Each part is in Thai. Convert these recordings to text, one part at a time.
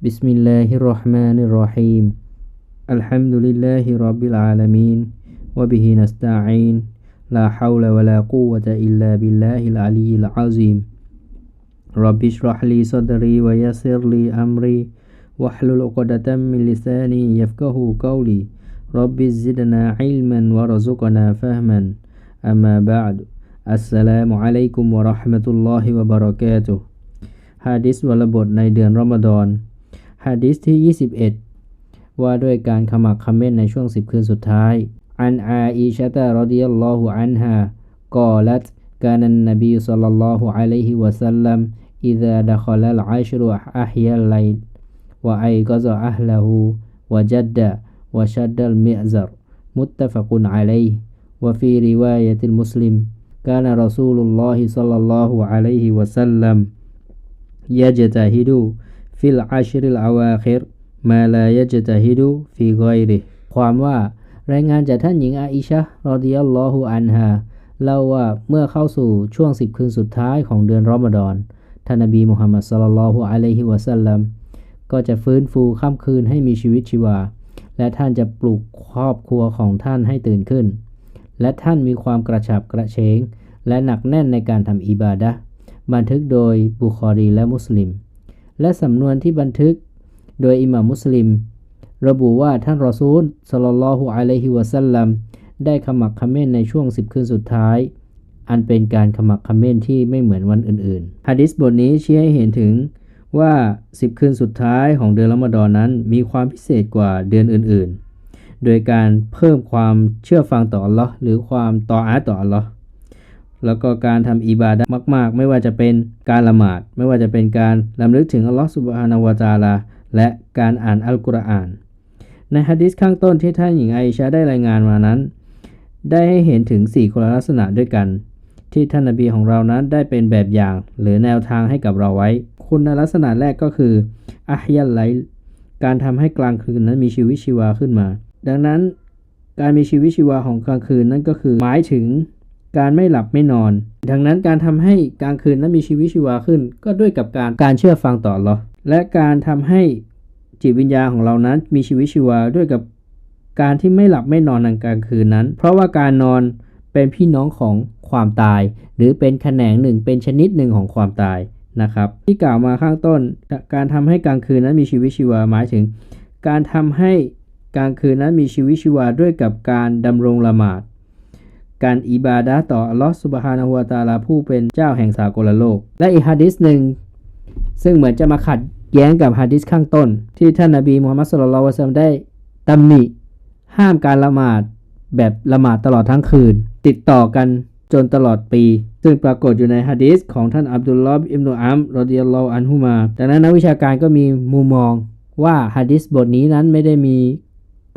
بسم الله الرحمن الرحيم الحمد لله رب العالمين وبه نستعين لا حول ولا قوة إلا بالله العلي العظيم رب اشرح لي صدري ويسر لي أمري واحلل عقدة من لساني يفقه قولي رب زدنا علما ورزقنا فهما أما بعد السلام عليكم ورحمة الله وبركاته ฮะดิษวลบทในเดือนรอมฎอน ฮะดิษที่ 21 ว่าด้วยการขมักเขม้นในช่วง 10 คืนสุดท้าย อันอาอิชะตะรดิยัลลอฮุอันฮากอลัต كان النبي صلى الله عليه وسلم إذا دخل العشر أحيا الليل وأيقظ أهله وجد وشد المئزر متفق عليه وفي رواية المسلم كان رسول الله صلى الله عليه وسلم يجتهد ฟิลอาชิริลอาวาคิรมาลายจตฮิดูฟิกอยริความว่ารายงานจากท่านหญิงอาอิชะรอดิยัลลอฮุอันฮาเล่าว่าเมื่อเข้าสู่ช่วงสิบคืนสุดท้ายของเดือนรอมฎอนท่านนบีมุฮัมมัดสลลัลอฮุอะลัยฮิวะสัลลัมก็จะฟื้นฟูค่ำคืนให้มีชีวิตชีวา และท่านจะปลุกครอบครัวของท่านให้ตื่นขึ้น และท่านมีความกระฉับกระเฉง และหนักแน่นในการทำอิบาดะบันทึกโดยบุคอรีและมุสลิม และสำนวนที่บันทึก โดยอิหม่ามมุสลิม ระบุว่าท่านรอซูลสลลลฮุอะลัยฮิวะสัลลัมได้ขมักเขม้นในช่วงสิบคืนสุดท้าย อันเป็นการขมักเขม้นที่ไม่เหมือนวันอื่นๆฮะดิษบทนี้ชี้ให้เห็นถึงว่าสิบคืนสุดท้ายของเดือนละมฎอนนั้นมีความพิเศษกว่าเดือนอื่นๆ โดยการเพิ่มความเชื่อฟังต่ออัลลอฮ์หรือความต่ออาต่ออัลลอฮ์ แล้วก็การทำอิบาดะมาก ๆ ไม่ว่าจะเป็นการละหมาด ไม่ว่าจะเป็นการลำลึกถึงอัลลอฮ์สุบฮานาวะตาลา และการอ่านอัลกุรอาน ในฮะดิษข้างต้นที่ท่านหญิงไอชาได้รายงานมานั้น ได้ให้เห็นถึง 4คุณลักษณะด้วยกัน ที่ท่านนบีของเรานั้นได้เป็นแบบอย่าง หรือแนวทางให้กับเราไว้ คุณลักษณะแรกก็คืออัฮยัลไลการทำให้กลางคืนนั้นมีชีวิตชีวาขึ้นมา ดังนั้นการมีชีวิตชีวาของกลางคืนนั้นก็คือหมายถึง การไม่หลับไม่นอน ดังนั้นการทำให้กลางคืนนั้นมีชีวิตชีวาขึ้น ก็ด้วยกับการการเชื่อฟังต่อหรอและการทำให้จิตวิญญาณของเรานั้นมีชีวิตชีวาด้วยกับการที่ไม่หลับไม่นอนในกลางคืนนั้น เพราะว่าการนอนเป็นพี่น้องของความตาย หรือเป็นแขนงหนึ่งเป็นชนิดหนึ่งของความตายนะครับ ที่กล่าวมาข้างต้น การทำให้กลางคืนนั้นมีชีวิตชีวาหมายถึง การทำให้กลางคืนนั้นมีชีวิตชีวาด้วยกับการดำรงละหมาด การอิบาดะต่ออัลลอฮฺสุบฮานะฮูวาตาลาผู้เป็นเจ้าแห่งสากลโลก และอีกฮะดิษหนึ่ง ซึ่งเหมือนจะมาขัดแย้งกับฮะดิษข้างต้น ที่ท่านนบีมูฮัมมัดสุลลัลวะซัมได้ตำหนิ ห้ามการละหมาดแบบละหมาดตลอดทั้งคืน ติดต่อกันจนตลอดปี ซึ่งปรากฏอยู่ในฮะดีษของท่านอับดุลลอฮ์อิมนุอัมรอดิยัลลอฮุอันฮุมาดังนั้นนักวิชาการก็มีมุมมองว่าฮะดีษบทนี้นั้นไม่ได้มี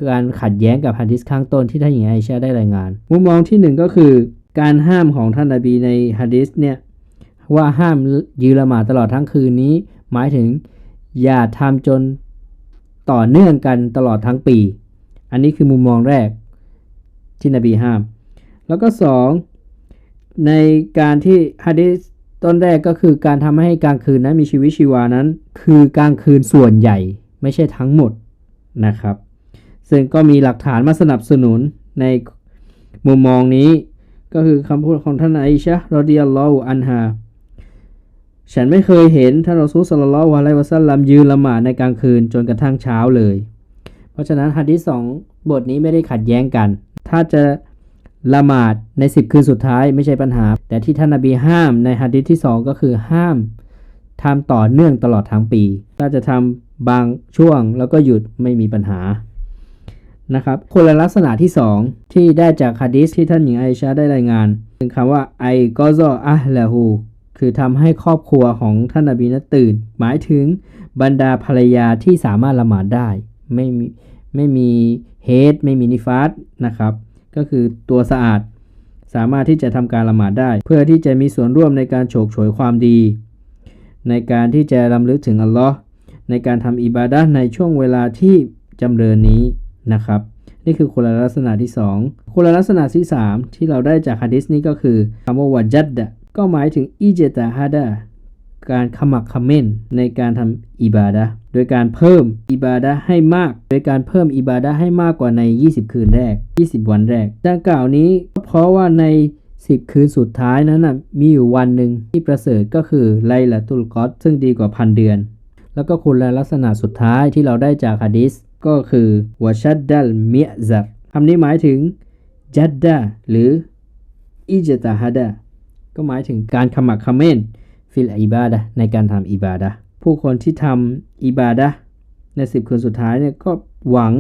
การขัดแย้งกับฮะดีษข้างต้นที่ท่านหญิงไอชาได้รายงาน มุมมองที่หนึ่งก็คือ การห้ามของท่านนบีในฮะดีษเนี่ยว่าห้ามยืนละหมาดตลอดทั้งคืนนี้ หมายถึงอย่าทำจนต่อเนื่องกันตลอดทั้งปี อันนี้คือมุมมองแรกที่นบีห้าม แล้วก็ 2 ในการที่ฮะดิษต้นแรกก็คือการทำให้กลางคืนนั้นมีชีวิตชีวานั้น คือกลางคืนส่วนใหญ่ไม่ใช่ทั้งหมดนะครับ ซึ่งก็มีหลักฐานมาสนับสนุนในมุมมองนี้ ก็คือคำพูดของท่านอิชะรอดิยัลลอฮุอันฮาฉันไม่เคยเห็นท่านรอซูลสลลัลอฮุอะลัยฮิวะสัลลัมยืนละหมาดในกลางคืนจนกระทั่งเช้าเลย เพราะฉะนั้นฮะดิษสองบทนี้ไม่ได้ขัดแย้งกัน ถ้าจะละหมาดใน 10 คืนสุดท้ายไม่ใช่ปัญหา แต่ที่ท่านนบีห้ามในฮะดิษที่ 2 ก็คือห้ามทำต่อเนื่องตลอดทั้งปี ถ้าจะทำบางช่วงแล้วก็หยุดไม่มีปัญหา นะครับคนละลักษณะที่ 2 ที่ได้จากฮะดิษที่ท่านหญิงไอชาได้รายงานถึงคำว่าไอกอซออะละฮูคือทำให้ครอบครัวของท่านนบีนั้นตื่น หมายถึงบรรดาภรรยาที่สามารถละหมาดได้ ไม่มีไม่มีเฮดไม่มีนิฟาสนะครับ ก็คือตัวสะอาดสามารถที่จะทำการละหมาดได้ เพื่อที่จะมีส่วนร่วมในการโฉกฉวยความดี ในการที่จะรำลึกถึงอัลลอฮ์ในการทำอิบาดะในช่วงเวลาที่จำเริญนี้ นะครับ นี่คือคุณลักษณะที่ 2คุณลักษณะที่ 3 ที่เราได้จากฮะดิษนี้ก็คือคำว่าวัจัดดะก็หมายถึงอิเจตาฮาดะการขมักขม้นในการทำอิบาดะโดยการเพิ่มอิบาดะให้มาก โดยการเพิ่มอิบาดะให้มากกว่าใน 20 คืนแรก 20 วันแรก ดังกล่าวนี้ก็เพราะว่าใน 10 คืนสุดท้ายนั้นนะมีอยู่วันหนึ่งที่ประเสริฐก็คือไลละตุลกอดซึ่งดีกว่าพันเดือน แล้วก็คุณลักษณะสุดท้ายที่เราได้จากฮะดิษ ก็คือวชัดดัลเมียซัรคำนี้หมายถึงจัดดาหรืออิจตาฮัดะก็หมายถึงการขมักขม้นฟิลอิบาดะในการทำอิบาดะผู้คนที่ทำอิบาดะในสิบคืนสุดท้ายเนี่ยก็หวัง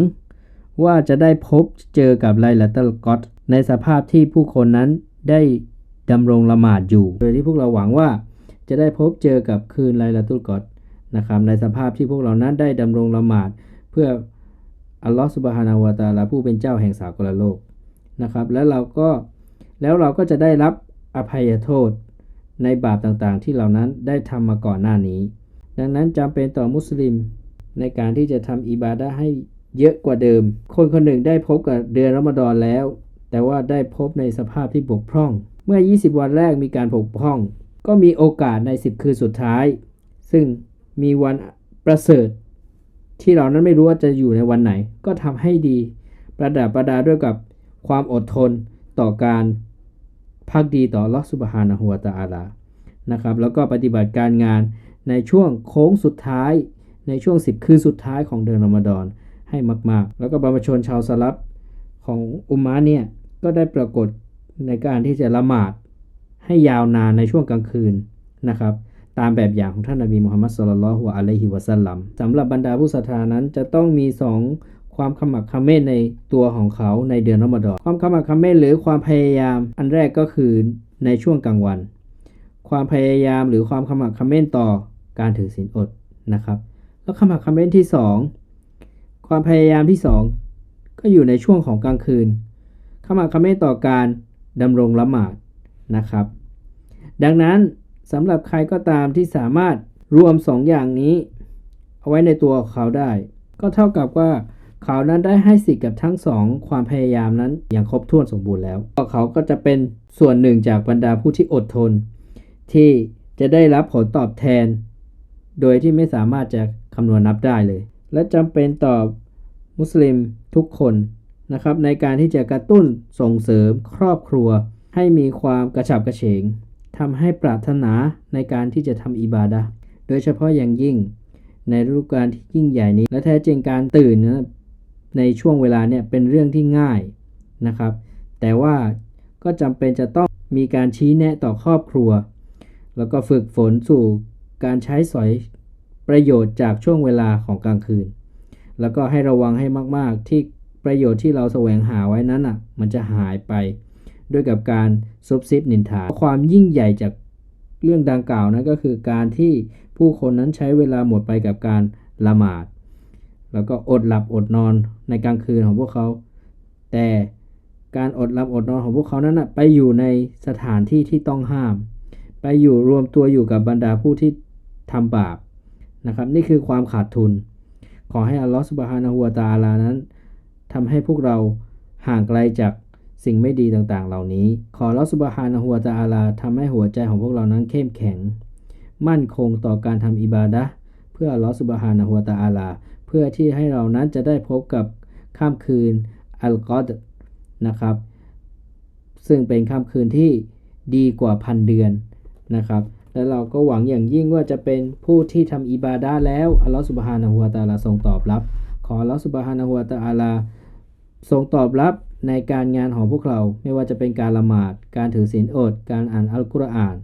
ว่าจะได้พบเจอกับไลลัตุลกอดในสภาพที่ผู้คนนั้นได้ดำรงละหมาดอยู่ โดยที่พวกเราหวังว่าจะได้พบเจอกับคืนไลลัตุลกอดนะครับในสภาพที่พวกเรานั้นได้ดำรงละหมาด เพื่อ อัลลอฮฺสุบฮานาวะตาลาผู้เป็นเจ้าแห่งสากลโลกนะครับ แล้วเราก็แล้วเราก็จะได้รับอภัยโทษในบาปต่างๆ ที่เหล่านั้นได้ทำมาก่อนหน้านี้ ดังนั้นจำเป็นต่อมุสลิมในการที่จะทำอิบาดะให้เยอะกว่าเดิม คนคนหนึ่งได้พบกับเดือนรอมฎอนแล้ว แต่ว่าได้พบในสภาพที่บกพร่อง เมื่อ 20 วันแรกมีการบกพร่อง ก็มีโอกาสใน 10 คืนสุดท้าย ซึ่งมีวันประเสริฐ ที่เรานั้นไม่รู้ว่าจะอยู่ในวันไหน ก็ทำให้ดี ประดับประดาด้วยกับความอดทนต่อการพักดีต่อลอสุบฮานะฮัวตาอาลานะครับ แล้วก็ปฏิบัติการงานในช่วงโค้งสุดท้าย ในช่วง 10 คืนสุดท้ายของเดือนรอมฎอนให้มาก ๆ แล้วก็บรรพชนชาวสลับของอุมมะเนี่ยก็ได้ปรากฏในการที่จะละหมาดให้ยาวนานในช่วงกลางคืนนะครับ ตามแบบอย่างของท่านนบีมุฮัมมัดสุลลัลฮุอะลัยฮิวะสัลลัมสำหรับบรรดาผู้ศรัทธานั้นจะต้องมี2ความขมักเขม้นในตัวของเขาในเดือนรอมฎอนความขมักเขม้นหรือความพยายาม อันแรกก็คือในช่วงกลางวัน ความพยายามหรือความขมักเขม้นต่อการถือศีลอดนะครับ แล้วขมักเขม้นที่ 2 ความพยายามที่ 2 ก็อยู่ในช่วงของกลางคืน ขมักเขม้นต่อการดำรงละหมาดนะครับ ดังนั้น สำหรับใครก็ตามที่สามารถรวม 2 อย่างนี้ เอาไว้ในตัวเขาได้ ก็เท่ากับว่าเขานั้นได้ให้สิทธิ์กับทั้งสองความพยายามนั้นอย่างครบถ้วนสมบูรณ์แล้วเขาก็จะเป็นส่วนหนึ่งจากบรรดาผู้ที่อดทน ที่จะได้รับผลตอบแทน โดยที่ไม่สามารถจะคำนวณนับได้เลย และจำเป็นต่อมุสลิมทุกคนนะครับในการที่จะกระตุ้นส่งเสริมครอบครัว ให้มีความกระฉับกระเฉง ทำให้ปรารถนาในการที่จะทำอิบาดะโดยเฉพาะอย่างยิ่งในฤดูกาลที่ยิ่งใหญ่นี้ และแท้จริงการตื่นนะในช่วงเวลาเนี่ยเป็นเรื่องที่ง่ายนะครับ แต่ว่าก็จำเป็นจะต้องมีการชี้แนะต่อครอบครัว แล้วก็ฝึกฝนสู่การใช้สอยประโยชน์จากช่วงเวลาของกลางคืน แล้วก็ให้ระวังให้มาก ๆ ที่ประโยชน์ที่เราแสวงหาไว้นั้นอะ มันจะหายไป ด้วยกับการซุบซิบนินทา ความยิ่งใหญ่จากเรื่องดังกล่าวนั้นก็คือการที่ผู้คนนั้นใช้เวลาหมดไปกับการละหมาด แล้วก็อดหลับอดนอนในกลางคืนของพวกเขา แต่การอดหลับอดนอนของพวกเขานั้นนะไปอยู่ในสถานที่ที่ต้องห้าม ไปอยู่รวมตัวอยู่กับบรรดาผู้ที่ทำบาปนะครับ นี่คือความขาดทุน ขอให้อัลลอฮฺสุบฮานะฮูวาตาลานั้นทำให้พวกเราห่างไกลจาก สิ่งไม่ดีต่างๆ เหล่านี้ ขออัลลอฮฺสุบฮานะฮูวาตาลาทำให้หัวใจของพวกเรานั้นเข้มแข็ง มั่นคงต่อการทำอิบาดะเพื่ออัลอสุบฮานะฮูวาตาลาพื่อที่ให้เรานั้นจะได้พบกับค่ำคืนอัลกอดนะครับ ซึ่งเป็นค่ำคืนที่ดีกว่าพันเดือนนะครับ และเราก็หวังอย่างยิ่งว่าจะเป็นผู้ที่ทำอิบาดาแล้วอัลลอฮฺสุบฮานะฮูวาตาลาทรงตอบรับ ขออัลลอฮฺสุบฮานะฮูวาตาลาทรงตอบรับ ในการงานของพวกเราไม่ว่าจะเป็นการละหมาด การถือศีลอด การอ่านอัลกุรอาน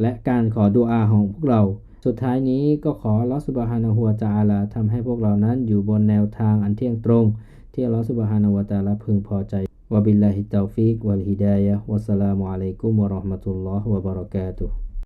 และการขอดุอาของพวกเรา สุดท้ายนี้ก็ขอลอสุบฮานะฮัวจาลาทำให้พวกเรานั้นอยู่บนแนวทางอันเที่ยงตรง ที่ลอสุบฮานะฮัวตาลาพึงพอใจวบิลลาฮิตตาฟิกวัลฮิดายะวัสสลามุอะลัยกุมวะราะห์มะตุลลอฮ์วะบะเราะกาตุฮ์